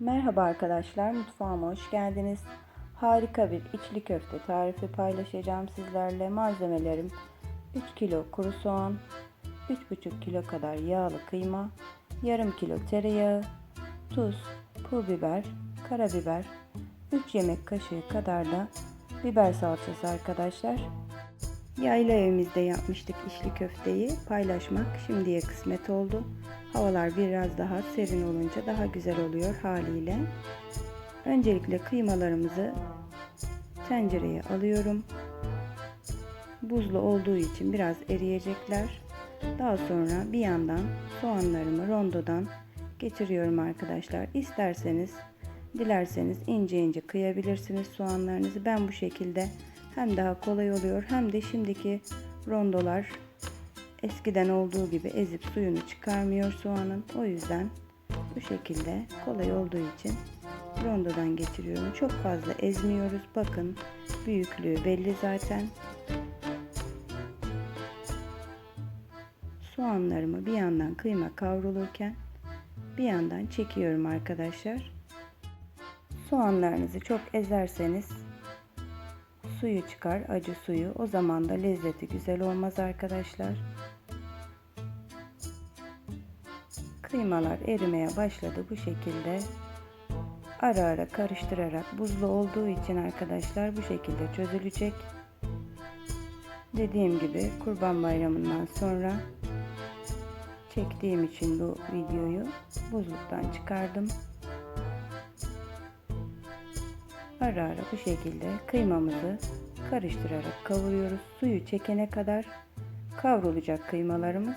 Merhaba arkadaşlar, mutfağıma hoş geldiniz. Harika bir içli köfte tarifi paylaşacağım sizlerle. Malzemelerim 3 kilo kuru soğan, 3,5 kilo kadar yağlı kıyma, yarım kilo tereyağı, tuz, pul biber, karabiber, 3 yemek kaşığı kadar da biber salçası arkadaşlar. Yayla evimizde yapmıştık içli köfteyi paylaşmak şimdiye kısmet oldu. Havalar biraz daha serin olunca daha güzel oluyor haliyle. Öncelikle kıymalarımızı tencereye alıyorum. Buzlu olduğu için biraz eriyecekler. Daha sonra bir yandan soğanlarımı rondodan geçiriyorum arkadaşlar. İsterseniz, dilerseniz ince ince kıyabilirsiniz soğanlarınızı. Ben bu şekilde hem daha kolay oluyor hem de şimdiki rondolar eskiden olduğu gibi ezip suyunu çıkarmıyor soğanın. O yüzden bu şekilde kolay olduğu için rondodan geçiriyorum. Çok fazla ezmiyoruz. Bakın büyüklüğü belli zaten. Soğanlarımı bir yandan kıyma kavrulurken bir yandan çekiyorum arkadaşlar. Soğanlarınızı çok ezerseniz suyu çıkar, acı suyu. O zaman da lezzeti güzel olmaz arkadaşlar. Kıymalar erimeye başladı bu şekilde. Ara ara karıştırarak buzlu olduğu için arkadaşlar bu şekilde çözülecek. Dediğim gibi Kurban Bayramı'ndan sonra çektiğim için bu videoyu buzluktan çıkardım. Ara ara bu şekilde kıymamızı karıştırarak kavuruyoruz. Suyu çekene kadar kavrulacak kıymalarımız.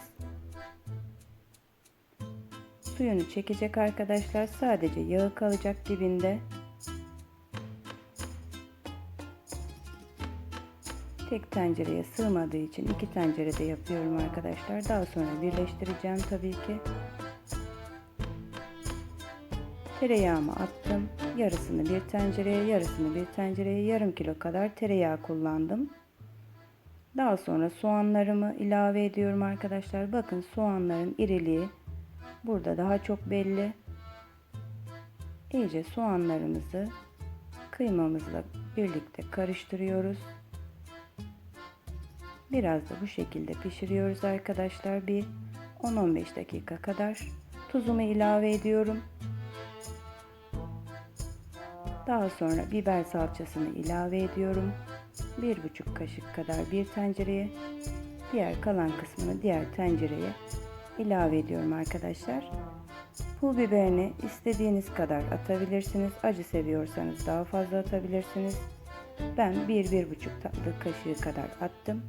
Suyunu çekecek arkadaşlar. Sadece yağı kalacak dibinde. Tek tencereye sığmadığı için iki tencerede yapıyorum arkadaşlar. Daha sonra birleştireceğim tabii ki. Tereyağımı attım. Yarısını bir tencereye, yarısını bir tencereye yarım kilo kadar tereyağı kullandım. Daha sonra soğanlarımı ilave ediyorum arkadaşlar. Bakın soğanların iriliği burada daha çok belli. İyice soğanlarımızı kıymamızla birlikte karıştırıyoruz. Biraz da bu şekilde pişiriyoruz arkadaşlar. Bir 10-15 dakika kadar. Tuzumu ilave ediyorum. Daha sonra biber salçasını ilave ediyorum. Bir buçuk kaşık kadar bir tencereye, diğer kalan kısmını diğer tencereye ilave ediyorum arkadaşlar. Pul biberini istediğiniz kadar atabilirsiniz. Acı seviyorsanız daha fazla atabilirsiniz. Ben bir bir buçuk tatlı kaşığı kadar attım.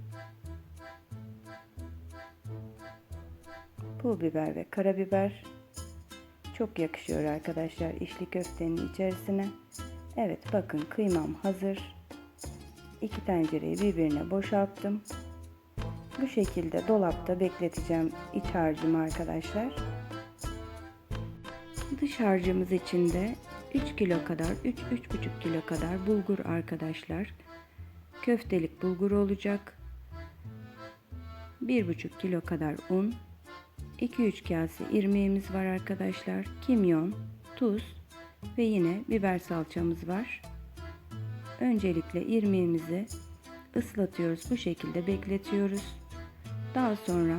Pul biber ve karabiber çok yakışıyor arkadaşlar içli köftenin içerisine. Evet bakın kıymam hazır. İki tencereyi birbirine boşalttım. Bu şekilde dolapta bekleteceğim iç harcımı arkadaşlar. Dış harcımız için de 3 kilo kadar 3-3,5 kilo kadar bulgur arkadaşlar. Köftelik bulgur olacak. 1,5 kilo kadar un. 2-3 kase irmiğimiz var arkadaşlar. Kimyon, tuz ve yine biber salçamız var. Öncelikle irmiğimizi ıslatıyoruz. Bu şekilde bekletiyoruz. Daha sonra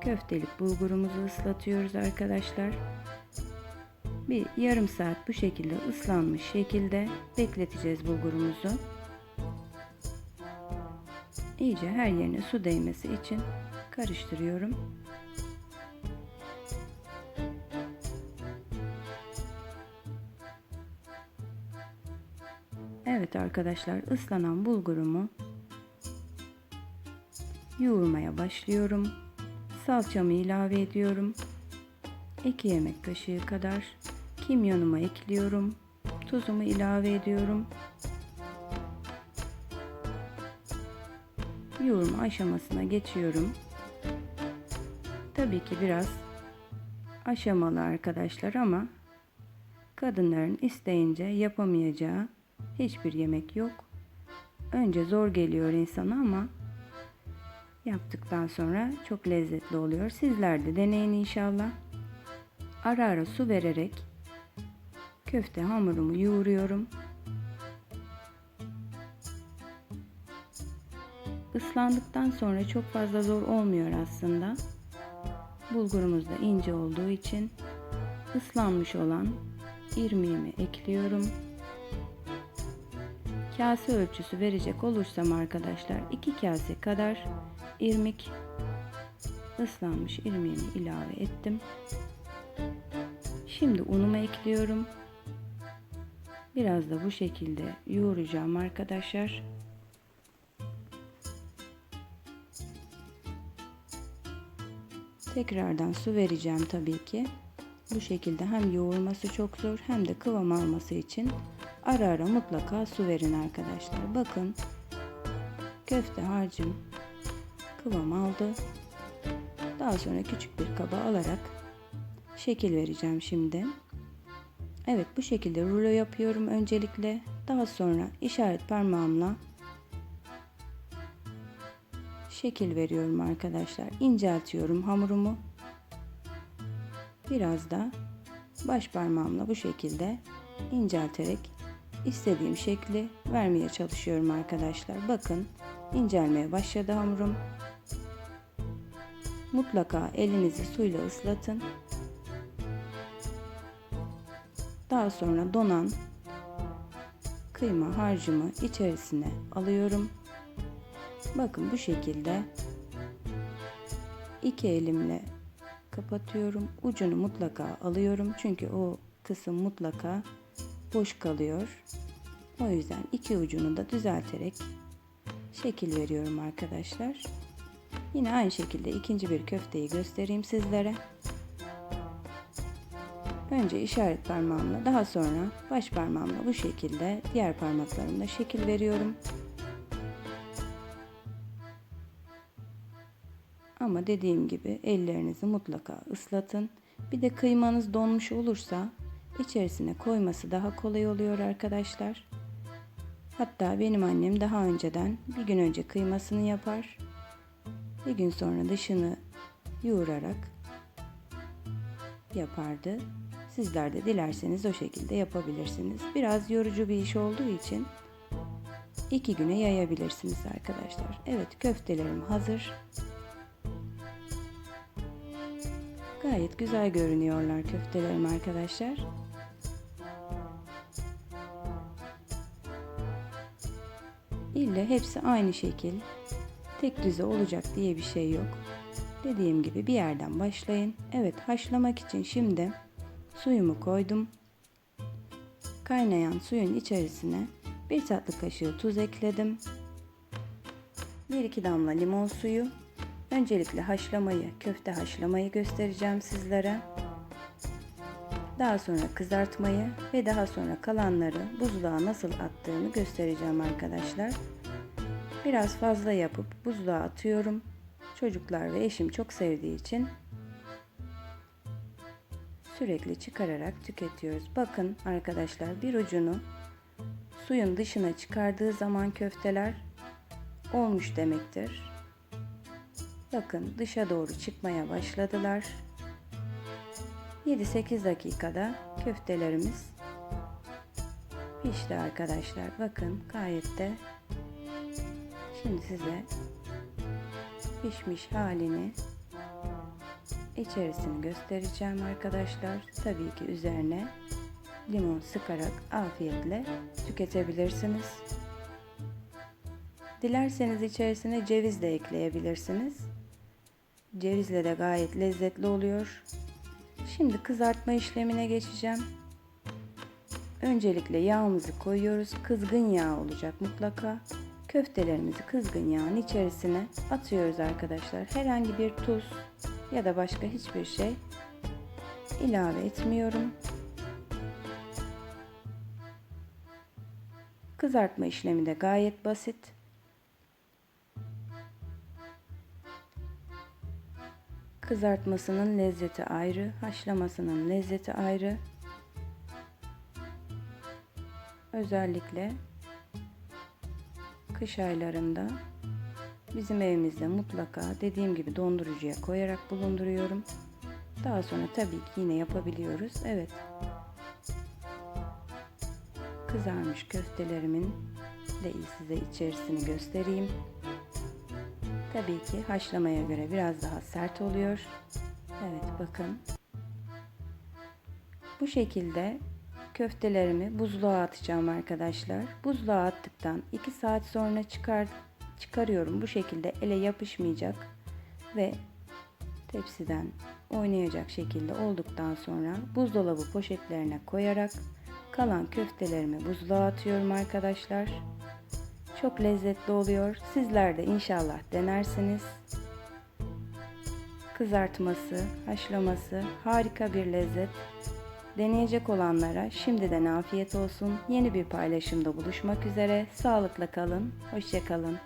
köftelik bulgurumuzu ıslatıyoruz arkadaşlar. Bir yarım saat bu şekilde ıslanmış şekilde bekleteceğiz bulgurumuzu. İyice her yerine su değmesi için karıştırıyorum. Evet arkadaşlar ıslanan bulgurumu yoğurmaya başlıyorum. Salçamı ilave ediyorum. 2 yemek kaşığı kadar kimyonumu ekliyorum. Tuzumu ilave ediyorum. Yoğurma aşamasına geçiyorum. Tabii ki biraz aşamalı arkadaşlar ama kadınların isteyince yapamayacağı hiçbir yemek yok. Önce zor geliyor insana ama yaptıktan sonra çok lezzetli oluyor. Sizler de deneyin inşallah. Ara ara su vererek köfte hamurumu yoğuruyorum. Islandıktan sonra çok fazla zor olmuyor aslında. Bulgurumuz da ince olduğu için ıslanmış olan irmiğimi ekliyorum. Kase ölçüsü verecek olursam arkadaşlar 2 kase kadar irmik ıslanmış irmiğimi ilave ettim. Şimdi unumu ekliyorum. Biraz da bu şekilde yoğuracağım arkadaşlar. Tekrardan su vereceğim tabii ki. Bu şekilde hem yoğurması çok zor hem de kıvam alması için ara ara mutlaka su verin arkadaşlar. Bakın köfte harcım kıvam aldı. Daha sonra küçük bir kaba alarak şekil vereceğim şimdi. Evet bu şekilde rulo yapıyorum öncelikle. Daha sonra işaret parmağımla şekil veriyorum arkadaşlar. İnceltiyorum hamurumu. Biraz da baş parmağımla bu şekilde incelterek istediğim şekli vermeye çalışıyorum arkadaşlar. Bakın incelmeye başladı hamurum. Mutlaka elinizi suyla ıslatın. Daha sonra donan kıyma harcımı içerisine alıyorum. Bakın bu şekilde iki elimle kapatıyorum. Ucunu mutlaka alıyorum. Çünkü o kısım mutlaka boş kalıyor. O yüzden iki ucunu da düzelterek şekil veriyorum arkadaşlar. Yine aynı şekilde ikinci bir köfteyi göstereyim sizlere. Önce işaret parmağımla daha sonra baş parmağımla bu şekilde diğer parmaklarımla şekil veriyorum. Ama dediğim gibi ellerinizi mutlaka ıslatın. Bir de kıymanız donmuş olursa içerisine koyması daha kolay oluyor arkadaşlar. Hatta benim annem daha önceden bir gün önce kıymasını yapar. Bir gün sonra dışını yoğurarak yapardı. Sizler de dilerseniz o şekilde yapabilirsiniz. Biraz yorucu bir iş olduğu için iki güne yayabilirsiniz arkadaşlar. Evet köftelerim hazır. Gayet güzel görünüyorlar köftelerim arkadaşlar. İlle hepsi aynı şekil. Tek düze olacak diye bir şey yok. Dediğim gibi bir yerden başlayın. Evet haşlamak için şimdi suyumu koydum. Kaynayan suyun içerisine bir tatlı kaşığı tuz ekledim. 1-2 damla limon suyu Öncelikle haşlamayı, köfte haşlamayı göstereceğim sizlere. Daha sonra kızartmayı ve daha sonra kalanları buzluğa nasıl attığımı göstereceğim arkadaşlar. Biraz fazla yapıp buzluğa atıyorum. Çocuklar ve eşim çok sevdiği için sürekli çıkararak tüketiyoruz. Bakın arkadaşlar bir ucunu suyun dışına çıkardığı zaman köfteler olmuş demektir. Bakın dışa doğru çıkmaya başladılar. 7-8 dakikada köftelerimiz pişti arkadaşlar. Bakın gayet de şimdi size pişmiş halini içerisini göstereceğim arkadaşlar. Tabii ki üzerine limon sıkarak afiyetle tüketebilirsiniz. Dilerseniz içerisine ceviz de ekleyebilirsiniz. Cevizle de gayet lezzetli oluyor. Şimdi kızartma işlemine geçeceğim. Öncelikle yağımızı koyuyoruz. Kızgın yağ olacak mutlaka. Köftelerimizi kızgın yağın içerisine atıyoruz arkadaşlar. Herhangi bir tuz ya da başka hiçbir şey ilave etmiyorum. Kızartma işlemi de gayet basit. Kızartmasının lezzeti ayrı, haşlamasının lezzeti ayrı. Özellikle kış aylarında bizim evimizde mutlaka dediğim gibi dondurucuya koyarak bulunduruyorum. Daha sonra tabii ki yine yapabiliyoruz. Evet. Kızarmış köftelerimin de size içerisini göstereyim. Tabii ki haşlamaya göre biraz daha sert oluyor. Evet bakın. Bu şekilde köftelerimi buzluğa atacağım arkadaşlar. Buzluğa attıktan 2 saat sonra çıkar çıkarıyorum. Bu şekilde ele yapışmayacak ve tepsiden oynayacak şekilde olduktan sonra buzdolabı poşetlerine koyarak kalan köftelerimi buzluğa atıyorum arkadaşlar. Çok lezzetli oluyor. Sizler de inşallah denersiniz. Kızartması, haşlaması harika bir lezzet. Deneyecek olanlara şimdiden afiyet olsun. Yeni bir paylaşımda buluşmak üzere. Sağlıkla kalın. Hoşçakalın.